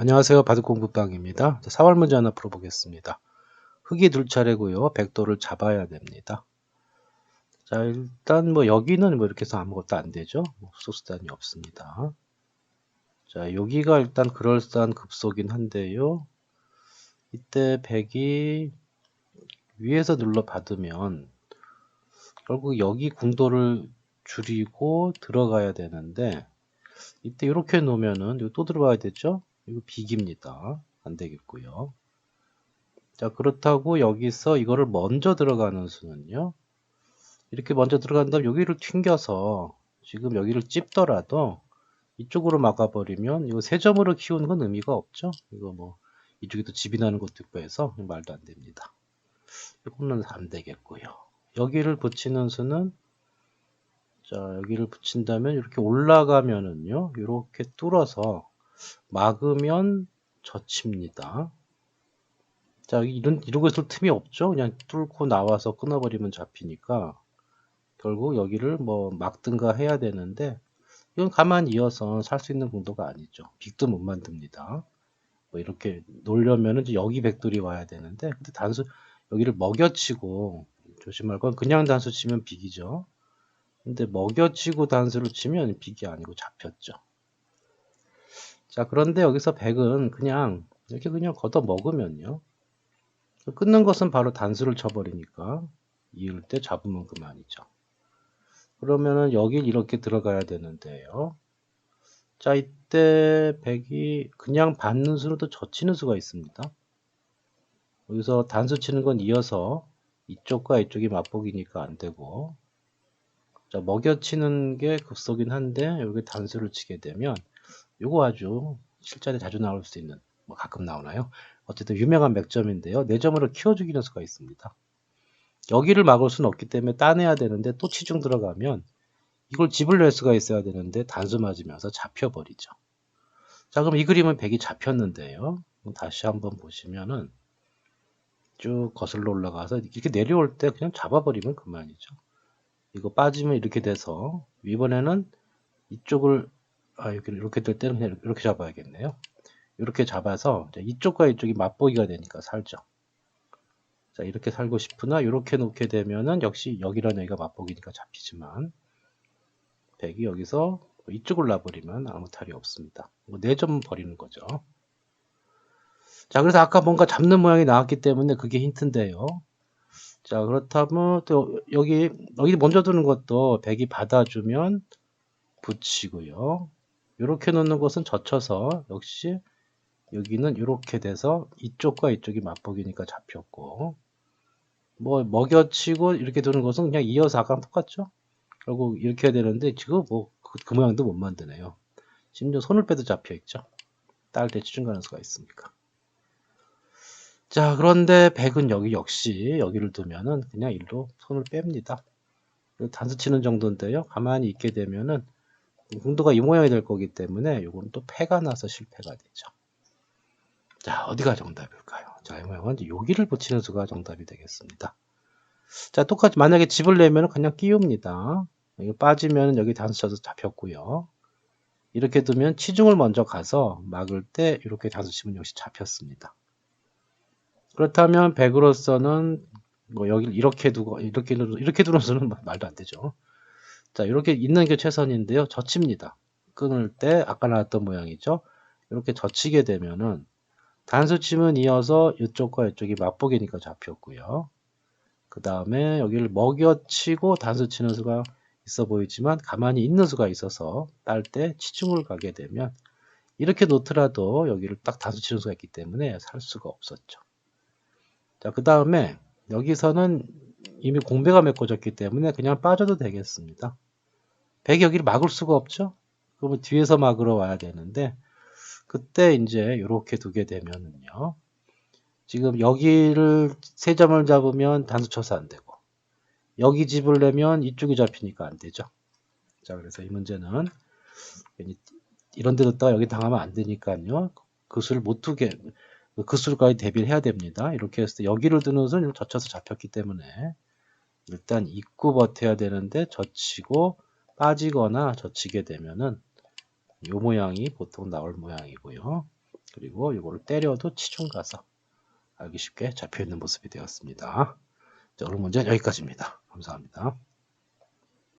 안녕하세요. 바둑공부방입니다. 4월 문제 하나 풀어보겠습니다. 흙이 둘 차례고요. 백도를 잡아야 됩니다. 자, 일단 뭐 여기는 뭐 이렇게 해서 아무것도 안 되죠. 뭐 수소수단이 없습니다. 자, 여기가 일단 그럴싸한 급소긴 한데요. 이때 백이 위에서 눌러 받으면 결국 여기 궁도를 줄이고 들어가야 되는데 이때 이렇게 놓으면은 또 들어가야 되죠. 이거 비깁니다. 안 되겠고요. 자, 그렇다고 여기서 이거를 먼저 들어가는 수는요. 이렇게 먼저 들어간 다음 여기를 튕겨서 지금 여기를 찝더라도 이쪽으로 막아버리면 이거 세 점으로 키우는 건 의미가 없죠. 이거 뭐 이쪽에도 집이 나는 것도 있고 해서 말도 안 됩니다. 이거는 안 되겠고요. 여기를 붙이는 수는 자 여기를 붙인다면 이렇게 올라가면은요 이렇게 뚫어서 막으면 젖힙니다. 자, 이런, 이러고 있을 틈이 없죠? 그냥 뚫고 나와서 끊어버리면 잡히니까 결국 여기를 뭐 막든가 해야 되는데 이건 가만히 이어서 살 수 있는 공도가 아니죠. 빅도 못 만듭니다. 뭐 이렇게 놀려면은 여기 백돌이 와야 되는데 근데 단수 여기를 먹여치고 조심할 건 그냥 단수 치면 빅이죠. 근데 먹여치고 단수를 치면 빅이 아니고 잡혔죠. 자, 그런데 여기서 100은 그냥 이렇게 그냥 걷어 먹으면요. 끊는 것은 바로 단수를 쳐버리니까 이을 때 잡으면 그만이죠. 그러면은 여길 이렇게 들어가야 되는데요. 자, 이때 100이 그냥 받는 수로도 젖히는 수가 있습니다. 여기서 단수 치는 건 이어서 이쪽과 이쪽이 맞보기니까 안 되고 자, 먹여치는 게 급소긴 한데 여기 단수를 치게 되면 요거 아주 실전에 자주 나올 수 있는 뭐 가끔 나오나요? 어쨌든 유명한 맥점인데요. 4점으로 키워주기는 수가 있습니다. 여기를 막을 수는 없기 때문에 따내야 되는데 또 치중 들어가면 이걸 집을 낼 수가 있어야 되는데 단수 맞으면서 잡혀버리죠. 자 그럼 이 그림은 100이 잡혔는데요. 다시 한번 보시면은 쭉 거슬러 올라가서 이렇게 내려올 때 그냥 잡아버리면 그만이죠. 이거 빠지면 이렇게 돼서 이번에는 이쪽을 아, 이렇게, 이렇게 될 때는 그냥 이렇게 잡아야겠네요. 이렇게 잡아서 이쪽과 이쪽이 맞보기가 되니까 살죠. 자, 이렇게 살고 싶으나 이렇게 놓게 되면은 역시 여기랑 여기가 맞보기니까 잡히지만 100이 여기서 이쪽을 놔버리면 아무 탈이 없습니다. 뭐 4점 버리는 거죠. 자, 그래서 아까 뭔가 잡는 모양이 나왔기 때문에 그게 힌트인데요. 자, 그렇다면 또 여기, 여기 먼저 두는 것도 100이 받아주면 붙이고요. 이렇게 놓는 것은 젖혀서 역시 여기는 이렇게 돼서 이쪽과 이쪽이 맞보기니까 잡혔고 뭐 먹여치고 이렇게 두는 것은 그냥 이어서 아까랑 똑같죠? 결국 이렇게 해야 되는데 지금 뭐그 그 모양도 못 만드네요. 심지어 손을 빼도 잡혀 있죠? 딸때 치중 가능수가 있으니까? 자 그런데 백은 여기 역시 여기를 두면은 그냥 일로 손을 뺍니다. 단수 치는 정도인데요. 가만히 있게 되면은 궁도가 이 모양이 될 거기 때문에 이건 또 패가 나서 실패가 되죠. 자, 어디가 정답일까요? 자, 이 모양은 여기를 붙이는 수가 정답이 되겠습니다. 자, 똑같이 만약에 집을 내면 그냥 끼웁니다. 여기 빠지면 여기 단수 쳐서 잡혔고요. 이렇게 두면 치중을 먼저 가서 막을 때 이렇게 단수 치면 역시 잡혔습니다. 그렇다면 100으로서는 뭐 여기를 이렇게 두고 이렇게 이렇게 두는 수는 말도 안 되죠. 자, 이렇게 있는 게 최선인데요. 젖힙니다. 끊을 때 아까 나왔던 모양이죠. 이렇게 젖히게 되면은 단수침은 이어서 이쪽과 이쪽이 맞보기니까 잡혔고요. 그 다음에 여기를 먹여치고 단수치는 수가 있어 보이지만 가만히 있는 수가 있어서 딸 때 치중을 가게 되면 이렇게 놓더라도 여기를 딱 단수치는 수가 있기 때문에 살 수가 없었죠. 자, 그 다음에 여기서는 이미 공배가 메꿔졌기 때문에 그냥 빠져도 되겠습니다. 여기를 막을 수가 없죠. 그러면 뒤에서 막으러 와야 되는데 그때 이제 이렇게 두게 되면은요. 지금 여기를 세 점을 잡으면 단수 쳐서 안 되고 여기 집을 내면 이쪽이 잡히니까 안 되죠. 자 그래서 이 문제는 이런 데 뒀다가 여기 당하면 안 되니까요. 그 수를 못 두게 그 수까지 대비를 해야 됩니다. 이렇게 했을 때 여기를 두는 수는 젖혀서 잡혔기 때문에 일단 입구 버텨야 되는데 젖히고 빠지거나 젖히게 되면은 요 모양이 보통 나올 모양이고요. 그리고 이거를 때려도 치중 가서 알기 쉽게 잡혀 있는 모습이 되었습니다. 자, 오늘 문제는 여기까지입니다. 감사합니다.